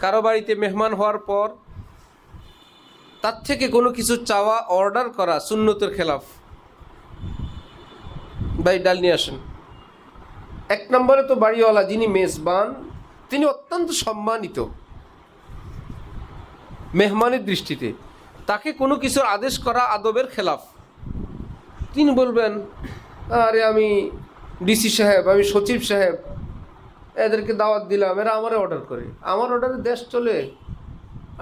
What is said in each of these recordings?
কারও বাড়িতে মেহমান হওয়ার পর তার থেকে কোনো কিছু চাওয়া অর্ডার করা সুন্নতের খেলাফ। ভাই, ডাল নিয়ে আসেন। এক নম্বরে তো বাড়িওয়ালা যিনি মেজবান, তিনি অত্যন্ত সম্মানিত। মেহমানের দৃষ্টিতে তাকে কোনো কিছুর আদেশ করা আদবের খেলাফ। তিনি বলবেন, আরে আমি ডিসি সাহেব, আমি সচিব সাহেব এদেরকে দাওয়াত দিলাম এরা আমারে অর্ডার করে। আমার অর্ডারে দেশ চলে,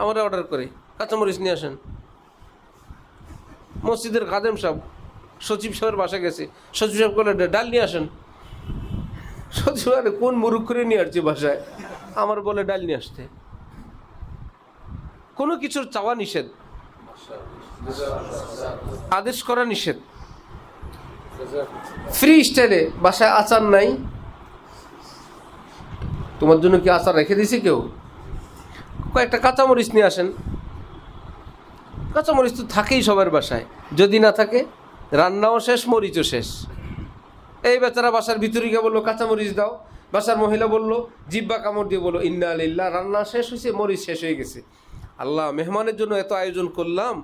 আমারে অর্ডার করে। কাঁচামরিচ নিয়ে আসেন। মসজিদের খাদেম সাহেব, সচিব সাহেবের বাসা গেছে। সচিব সাহেব বলে ডাল নিয়ে আসেন। সচিব আরে কোন মুরুখ করে নিয়ে আসছে বাসায়? আমার বলে, ডাল নিয়ে আসতে। কোনো কিছুর চাওয়া নিষেধ। আদেশ করা নিষেধ। ফ্রি স্টাইলে বাসায় আচার নাই। তোমার জন্য কি আচার রেখে দিয়েছে কেউ? কয়েকটা কাঁচামরিচ নিয়ে আসেন। কাঁচামরিচ তো থাকেই সবার বাসায়। যদি না থাকে, রান্নাও শেষ, মরিচও শেষ। এই বেচারা বাসার ভিতরে গিয়ে বলল, কাঁচামরিচ দাও। বাসার মহিলা বলল, জিব্বা কামড় দিয়ে বলল ইন্না আলিল্লাহ রান্না শেষ হয়েছে, মরিচ শেষ হয়ে গেছে। আল্লাহ মেহমানের জন্য এত আয়োজন করলাম,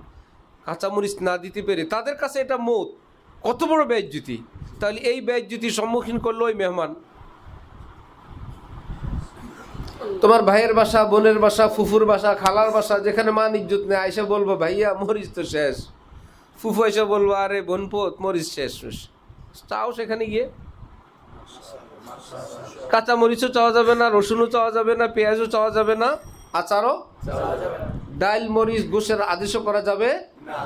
কাঁচামরিচ না দিতে পেরে। তাদের কাছে এটা মত, কত বড় ব্যয়জ্যুতি তাহলে এই ব্যয়জ্যুতির সম্মুখীন করল ওই মেহমান। তোমার ভাইয়ের বাসা, বোনের বাসা, ফুফুর বাসা, খালার বাসা, যেখানে মান ইজ্জত নেই, আইসা বলব, ভাইয়া, মরিচ তো শেষ। ফুফু এসে বলব, আরে বোনপো মরিচ শেষ। তাও সেখানে গিয়ে কাঁচা মরিচও চাওয়া যাবে না, রসুনও চাওয়া যাবে না, পেঁয়াজও চাওয়া যাবে না, আচারও ডাইল, মরিচ, গোসের আদেশও করা যাবে না।